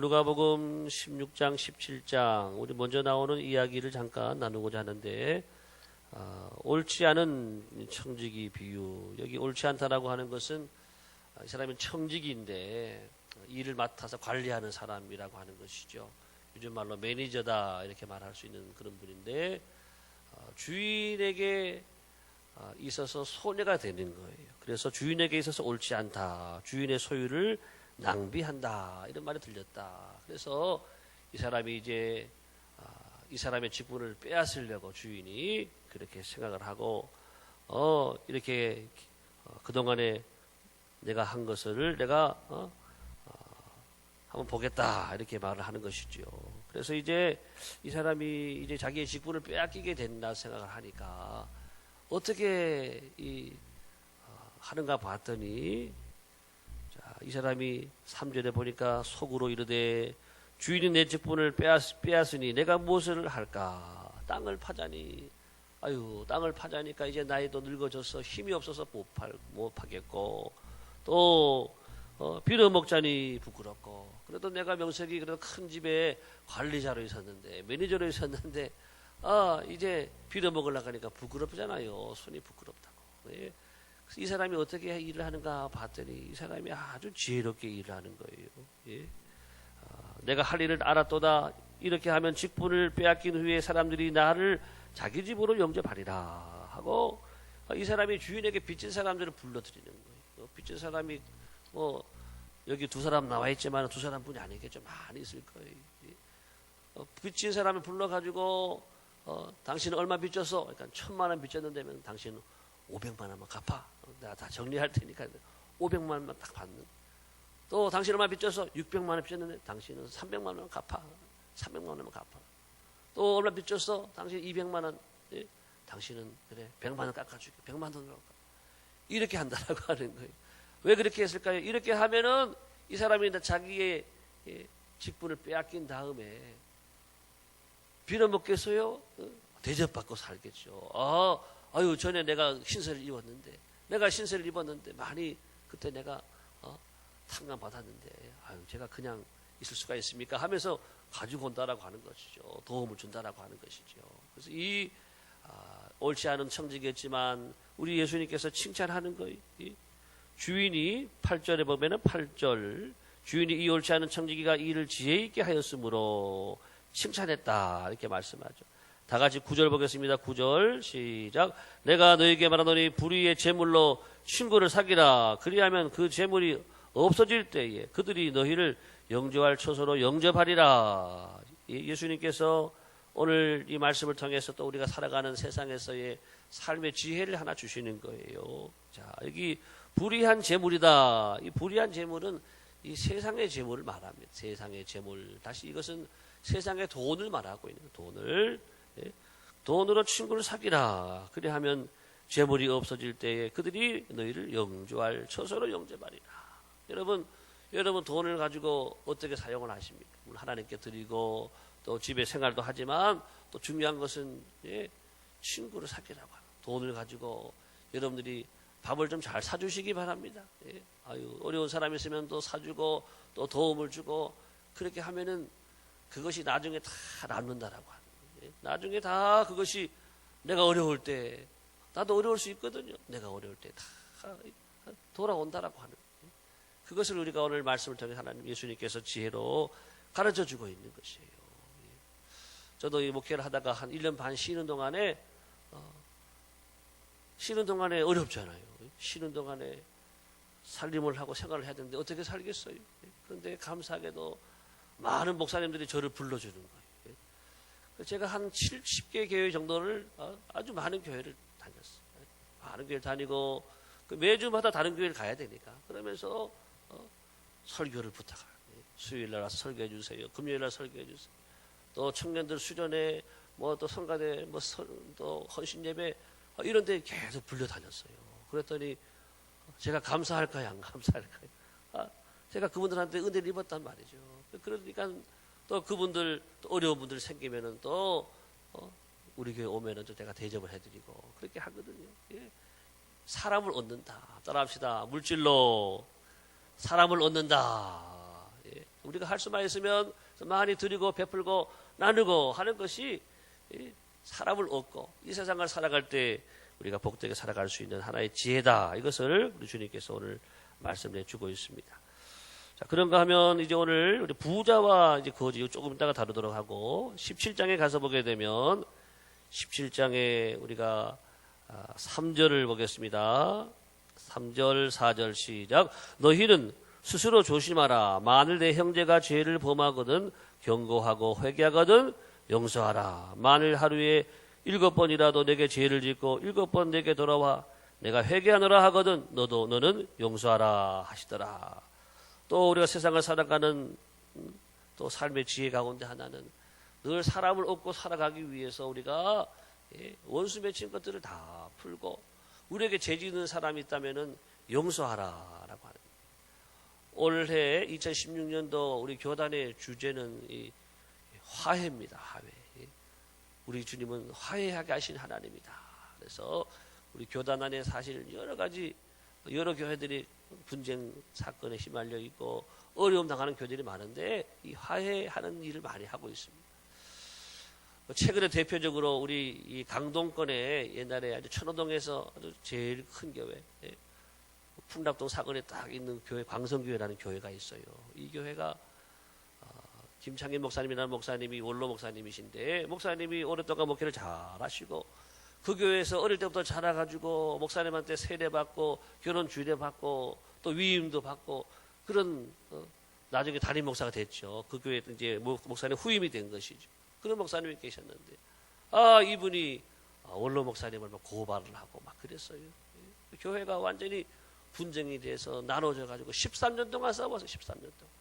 누가복음 16장, 17장 우리 먼저 나오는 이야기를 잠깐 나누고자 하는데 아, 옳지 않은 청지기 비유 여기 옳지 않다라고 하는 것은 아, 이 사람은 청지기인데 일을 맡아서 관리하는 사람이라고 하는 것이죠. 요즘 말로 매니저다 이렇게 말할 수 있는 그런 분인데 아, 주인에게 아, 있어서 손해가 되는 거예요. 그래서 주인에게 있어서 옳지 않다. 주인의 소유를 낭비한다. 이런 말이 들렸다. 그래서 이 사람이 이제 아, 이 사람의 직분을 빼앗으려고 주인이 그렇게 생각을 하고 어 이렇게 어, 그동안에 내가 한 것을 내가 어, 어, 한번 보겠다 이렇게 말을 하는 것이죠. 그래서 이제 이 사람이 이제 자기의 직분을 빼앗기게 된다 생각을 하니까 어떻게 이 어, 하는가 봤더니 자, 이 사람이 3절에 보니까 속으로 이르되 주인이 내 직분을 빼앗, 빼앗으니 내가 무엇을 할까? 땅을 파자니 아유 땅을 파자니까 이제 나이도 늙어져서 힘이 없어서 못, 팔, 못 파겠고 또 어, 빌어먹자니 부끄럽고 그래도 내가 명색이 그래도 큰 집에 관리자로 있었는데 매니저로 있었는데 아 이제 빌어먹으려고 하니까 부끄럽잖아요 손이 부끄럽다고 예. 이 사람이 어떻게 일을 하는가 봤더니 이 사람이 아주 지혜롭게 일을 하는 거예요 예. 아, 내가 할 일을 알았도다 이렇게 하면 직분을 빼앗긴 후에 사람들이 나를 자기 집으로 영접하리라 하고 아, 이 사람이 주인에게 빚진 사람들을 불러들이는 거예요. 어, 빚진 사람이 뭐 여기 두 사람 나와 있지만 두 사람뿐이 아니겠죠. 많이 있을 거예요. 예. 어, 빚진 사람을 불러가지고 어, 당신은 얼마 빚졌어? 그러니까 천만 원 빚졌는데면 당신은 500만 원만 갚아. 어, 내가 다 정리할 테니까 500만 원만 딱 받는. 또 당신 얼마 빚졌어? 600만 원 빚졌는데 당신은 300만 원 갚아. 300만 원만 갚아. 또 얼마 빚졌어? 당신 200만 원. 예? 당신은 그래 100만 원 깎아줄게. 100만 원으로 깎아. 이렇게 한다라고 하는 거예요. 왜 그렇게 했을까요? 이렇게 하면은 이 사람이 자기의 예, 직분을 빼앗긴 다음에 빌어먹겠어요? 어? 대접받고 살겠죠. 아, 아유 전에 내가 신세를 입었는데 내가 신세를 입었는데 많이 그때 내가 어, 탕감 받았는데 아유 제가 그냥 있을 수가 있습니까? 하면서 가지고 온다라고 하는 것이죠. 도움을 준다라고 하는 것이죠. 그래서 이 아, 옳지 않은 청지겠지만 우리 예수님께서 칭찬하는 거예요. 이 주인이 8절에 보면은 8절 주인이 이 옳지 않은 청지기가 이를 지혜 있게 하였으므로 칭찬했다 이렇게 말씀하죠. 다 같이 9절 보겠습니다. 9절 시작. 내가 너에게 말하노니 불의의 제물로 친구를 사귀라. 그리하면 그 제물이 없어질 때에 그들이 너희를 영접할 처소로 영접하리라. 예, 예수님께서 오늘 이 말씀을 통해서 또 우리가 살아가는 세상에서의 삶의 지혜를 하나 주시는 거예요. 자, 여기 불의한 재물이다. 이 불의한 재물은 이 세상의 재물을 말합니다. 세상의 재물. 다시 이것은 세상의 돈을 말하고 있는 돈을 예? 돈으로 친구를 사귀라. 그리하면 재물이 없어질 때에 그들이 너희를 영주할 처소로 영접하리라. 여러분, 여러분 돈을 가지고 어떻게 사용을 하십니까? 하나님께 드리고 또 집에 생활도 하지만 또 중요한 것은 예, 친구를 사귀라고 하는 돈을 가지고 여러분들이 밥을 좀 잘 사주시기 바랍니다. 예. 아유 어려운 사람 있으면 또 사주고 또 도움을 주고 그렇게 하면은 그것이 나중에 다 남는다라고. 예. 나중에 다 그것이 내가 어려울 때 나도 어려울 수 있거든요. 내가 어려울 때 다 돌아온다라고 하는. 그것을 우리가 오늘 말씀을 통해 하나님 예수님께서 지혜로 가르쳐 주고 있는 것이에요. 예. 저도 이 목회를 하다가 한 1년 반 쉬는 동안에 어, 쉬는 동안에 어렵잖아요. 쉬는 동안에 살림을 하고 생활을 해야 되는데 어떻게 살겠어요? 그런데 감사하게도 많은 목사님들이 저를 불러주는 거예요. 제가 한 70개 교회 정도를 어, 아주 많은 교회를 다녔어요. 많은 교회를 다니고 그 매주마다 다른 교회를 가야 되니까 그러면서 어, 설교를 부탁해요. 수요일 날 와서 설교해 주세요. 금요일 날 설교해 주세요. 또 청년들 수련회 뭐 또 성가대 뭐또 헌신 예배 어, 이런 데 계속 불려 다녔어요. 그랬더니 제가 감사할까요? 안 감사할까요? 아, 제가 그분들한테 은혜를 입었단 말이죠. 그러니까 또 그분들 또 어려운 분들 생기면은 또 어, 우리 교회 오면은 또 제가 대접을 해드리고 그렇게 하거든요. 예. 사람을 얻는다. 따라합시다. 물질로 사람을 얻는다. 예. 우리가 할 수만 있으면 많이 드리고 베풀고 나누고 하는 것이 이 사람을 얻고 이 세상을 살아갈 때 우리가 복되게 살아갈 수 있는 하나의 지혜다. 이것을 우리 주님께서 오늘 말씀해 주고 있습니다. 자, 그런가 하면 이제 오늘 우리 부자와 이제 거지 조금 이따가 다루도록 하고 17장에 가서 보게 되면 17장에 우리가 3절을 보겠습니다. 3절, 4절 시작. 너희는 스스로 조심하라. 만일 내 형제가 죄를 범하거든 경고하고 회개하거든 용서하라. 만일 하루에 일곱 번이라도 내게 죄를 짓고 일곱 번 내게 돌아와 내가 회개하노라 하거든 너도 너는 용서하라 하시더라. 또 우리가 세상을 살아가는 음, 또 삶의 지혜 가운데 하나는 늘 사람을 얻고 살아가기 위해서 우리가 예, 원수 맺힌 것들을 다 풀고 우리에게 죄 짓는 사람이 있다면은 용서하라라고 하는. 올해 2016년도 우리 교단의 주제는 이 화해입니다. 화해. 예. 우리 주님은 화해하게 하신 하나님이다. 그래서 우리 교단 안에 사실 여러 가지 여러 교회들이 분쟁 사건에 휘말려 있고 어려움 당하는 교회들이 많은데 이 화해하는 일을 많이 하고 있습니다. 최근에 대표적으로 우리 이 강동권에 옛날에 아주 천호동에서 아주 제일 큰 교회, 예, 풍락동 사건에 딱 있는 교회 광성교회라는 교회가 있어요. 이 교회가 어, 김창인 목사님이라는 목사님이 원로 목사님이신데 목사님이 오랫동안 목회를 잘 하시고 그 교회에서 어릴 때부터 자라가지고 목사님한테 세례받고 결혼 주례받고 또 위임도 받고 그런 어, 나중에 담임 목사가 됐죠. 그 교회 이제 목- 목사님 후임이 된 것이죠. 그런 목사님이 계셨는데 아 이분이 아, 원로 목사님을 막 고발을 하고 막 그랬어요. 예. 교회가 완전히 분쟁이 돼서 나눠져 가지고 13년 동안 싸워서 13년 동안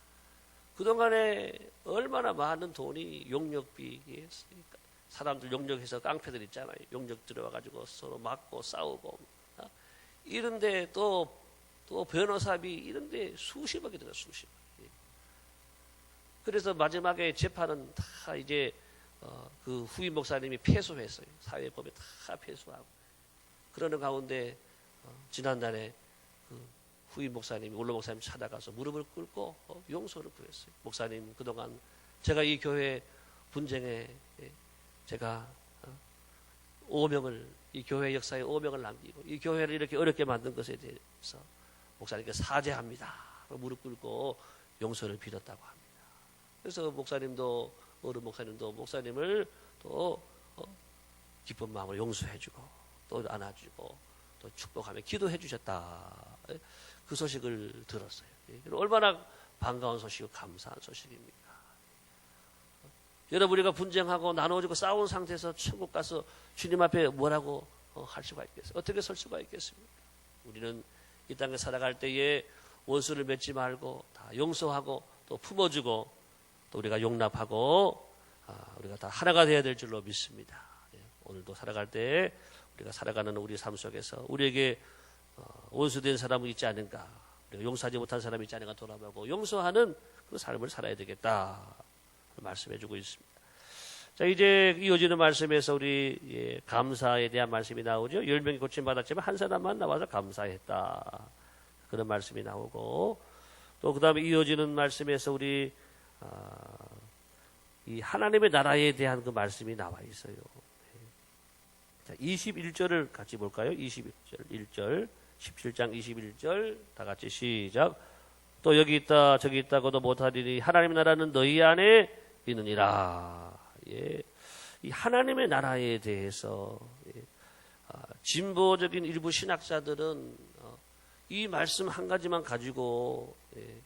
그 동안에 얼마나 많은 돈이 용역비 예, 사람들 용역해서 깡패들 있잖아요. 용역 들어와 가지고 서로 맞고 싸우고 아, 이런데 또 또 변호사비 이런데 수십억이 들어 수십억. 예. 그래서 마지막에 재판은 다 이제 어, 그 후임 목사님이 패소했어요. 사회법에 다 패소하고. 그러는 가운데 어, 지난달에 그 후임 목사님이 원로 목사님 찾아가서 무릎을 꿇고 어, 용서를 구했어요. 목사님 그동안 제가 이 교회 분쟁에 예, 제가 어, 오명을 이 교회 역사에 오명을 남기고 이 교회를 이렇게 어렵게 만든 것에 대해서 목사님께 사죄합니다. 무릎 꿇고 용서를 빌었다고 합니다. 그래서 목사님도 어른 목사님도 목사님을 또 어, 기쁜 마음으로 용서해주고 또 안아주고 또 축복하며 기도해 주셨다. 예, 그 소식을 들었어요. 예, 얼마나 반가운 소식이고 감사한 소식입니까? 여러분 우리가 분쟁하고 나눠지고 싸운 상태에서 천국 가서 주님 앞에 뭐라고 어, 할 수가 있겠어요? 어떻게 설 수가 있겠습니까? 우리는 이 땅에 살아갈 때에 원수를 맺지 말고 다 용서하고 또 품어주고 또 우리가 용납하고 아, 우리가 다 하나가 되어야 될 줄로 믿습니다. 예, 오늘도 살아갈 때 우리가 살아가는 우리 삶 속에서 우리에게 어, 원수된 사람은 있지 않은가, 용서하지 못한 사람이 있지 않은가 돌아보고 용서하는 그 삶을 살아야 되겠다 말씀해주고 있습니다. 자 이제 이어지는 말씀에서 우리 예, 감사에 대한 말씀이 나오죠. 열 명이 고침 받았지만 한 사람만 나와서 감사했다 그런 말씀이 나오고 또 그다음에 이어지는 말씀에서 우리 아, 이 하나님의 나라에 대한 그 말씀이 나와 있어요. 자, 21절을 같이 볼까요? 21절, 1절, 17장 21절 다 같이 시작. 또 여기 있다 저기 있다고도 못하리니 하나님의 나라는 너희 안에 있느니라. 예. 이 하나님의 나라에 대해서 예. 아, 진보적인 일부 신학자들은 어, 이 말씀 한 가지만 가지고 예.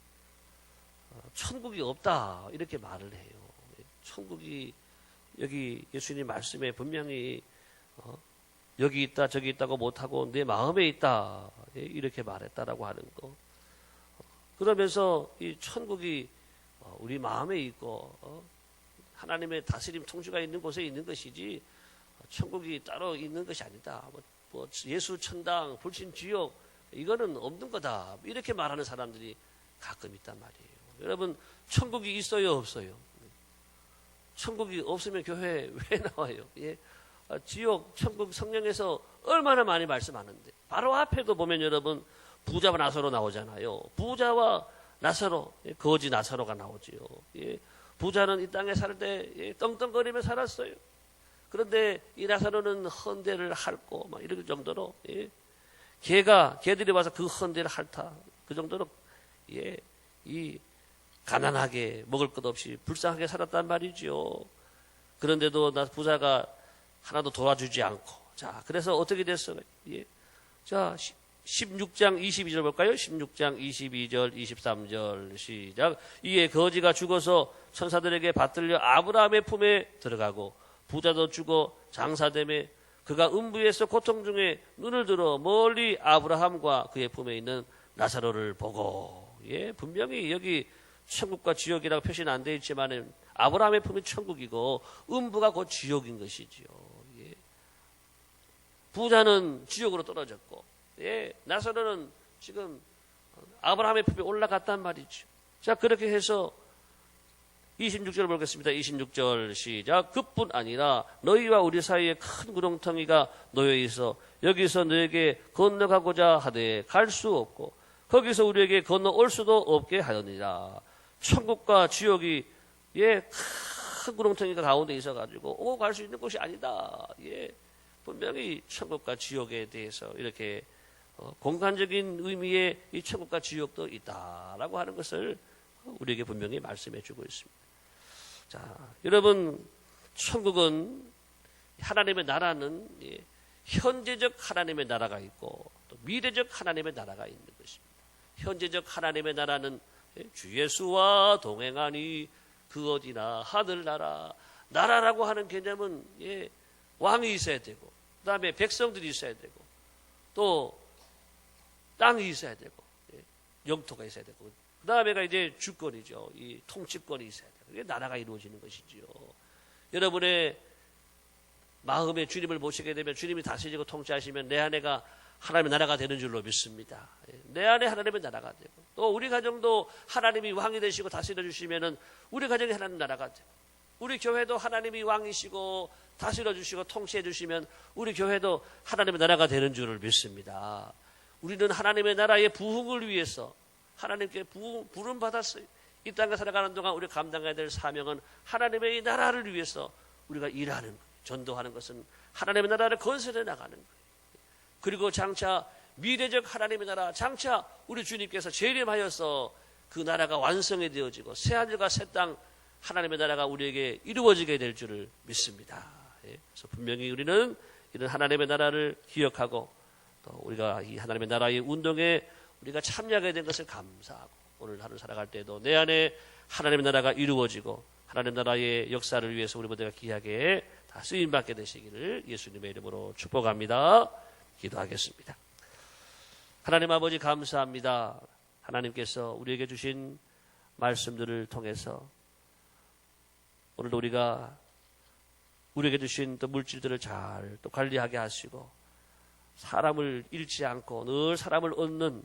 어, 천국이 없다 이렇게 말을 해요. 예. 천국이 여기 예수님 말씀에 분명히 어, 여기 있다 저기 있다고 못하고 내 마음에 있다 예, 이렇게 말했다라고 하는 거. 어, 그러면서 이 천국이 어, 우리 마음에 있고 어, 하나님의 다스림 통주가 있는 곳에 있는 것이지 어, 천국이 따로 있는 것이 아니다. 뭐, 뭐 예수 천당 불신 지옥 이거는 없는 거다. 이렇게 말하는 사람들이 가끔 있단 말이에요. 여러분 천국이 있어요 없어요? 천국이 없으면 교회 왜 나와요? 예. 아, 지옥, 천국 성령에서 얼마나 많이 말씀하는데 바로 앞에도 보면 여러분 부자와 나서로 나오잖아요. 부자와 나사로, 예, 거지 나사로가 나오지요. 예, 부자는 이 땅에 살 때 예, 떵떵거리며 살았어요. 그런데 이 나사로는 헌대를 핥고 막 이럴 정도로 예, 개가 개들이 와서 그 헌대를 핥아 그 정도로 예, 이 가난하게 먹을 것 없이 불쌍하게 살았단 말이지요. 그런데도 나 부자가 하나도 도와주지 않고 자 그래서 어떻게 됐어요? 예. 자 16장 22절 볼까요? 16장 22절 23절 시작 이에 거지가 죽어서 천사들에게 받들려 아브라함의 품에 들어가고 부자도 죽어 장사됨에 그가 음부에서 고통 중에 눈을 들어 멀리 아브라함과 그의 품에 있는 나사로를 보고 예 분명히 여기 천국과 지옥이라고 표시는 안 되어 있지만은 아브라함의 품이 천국이고 음부가 곧 지옥인 것이지요. 예. 부자는 지옥으로 떨어졌고 예, 나사로는 지금 아브라함의 품에 올라갔단 말이죠. 자, 그렇게 해서 26절 보겠습니다. 26절 시작. 그뿐 아니라 너희와 우리 사이에 큰 구렁텅이가 놓여 있어 여기서 너에게 건너가고자 하되 갈 수 없고 거기서 우리에게 건너올 수도 없게 하였느니라. 천국과 지옥이 예, 큰 구렁텅이가 가운데 있어 가지고 오고 갈 수 있는 곳이 아니다. 예. 분명히 천국과 지옥에 대해서 이렇게 어, 공간적인 의미의 이 천국과 지옥도 있다라고 하는 것을 우리에게 분명히 말씀해 주고 있습니다. 자, 여러분, 천국은 하나님의 나라는 예, 현재적 하나님의 나라가 있고 또 미래적 하나님의 나라가 있는 것입니다. 현재적 하나님의 나라는 예, 주 예수와 동행하니 그 어디나 하늘나라 나라라고 하는 개념은 예, 왕이 있어야 되고 그 다음에 백성들이 있어야 되고 또 땅이 있어야 되고 예, 영토가 있어야 되고 그 다음에가 이제 주권이죠. 이 통치권이 있어야 되고 이게 나라가 이루어지는 것이지요. 여러분의 마음에 주님을 모시게 되면 주님이 다스리고 통치하시면 내 안에가 하나님의 나라가 되는 줄로 믿습니다. 예, 내 안에 하나님의 나라가 되고 또 우리 가정도 하나님이 왕이 되시고 다스려 주시면은 우리 가정이 하나님 나라가 되고 우리 교회도 하나님이 왕이시고 다스려 주시고 통치해 주시면 우리 교회도 하나님의 나라가 되는 줄을 믿습니다. 우리는 하나님의 나라의 부흥을 위해서 하나님께 부흥, 부름 받았어요. 이 땅에 살아가는 동안 우리 감당해야 될 사명은 하나님의 이 나라를 위해서 우리가 일하는 거예요. 전도하는 것은 하나님의 나라를 건설해 나가는 거예요. 그리고 장차 미래적 하나님의 나라, 장차 우리 주님께서 재림하여서 그 나라가 완성이 되어지고 새하늘과 새 땅 하나님의 나라가 우리에게 이루어지게 될 줄을 믿습니다. 예. 그래서 분명히 우리는 이런 하나님의 나라를 기억하고 또 우리가 이 하나님의 나라의 운동에 우리가 참여하게 된 것을 감사하고 오늘 하루 살아갈 때도 내 안에 하나님의 나라가 이루어지고 하나님 나라의 역사를 위해서 우리 모두가 귀하게 다 쓰임 받게 되시기를 예수님의 이름으로 축복합니다. 기도하겠습니다. 하나님 아버지 감사합니다. 하나님께서 우리에게 주신 말씀들을 통해서 오늘도 우리가 우리에게 주신 또 물질들을 잘 또 관리하게 하시고 사람을 잃지 않고 늘 사람을 얻는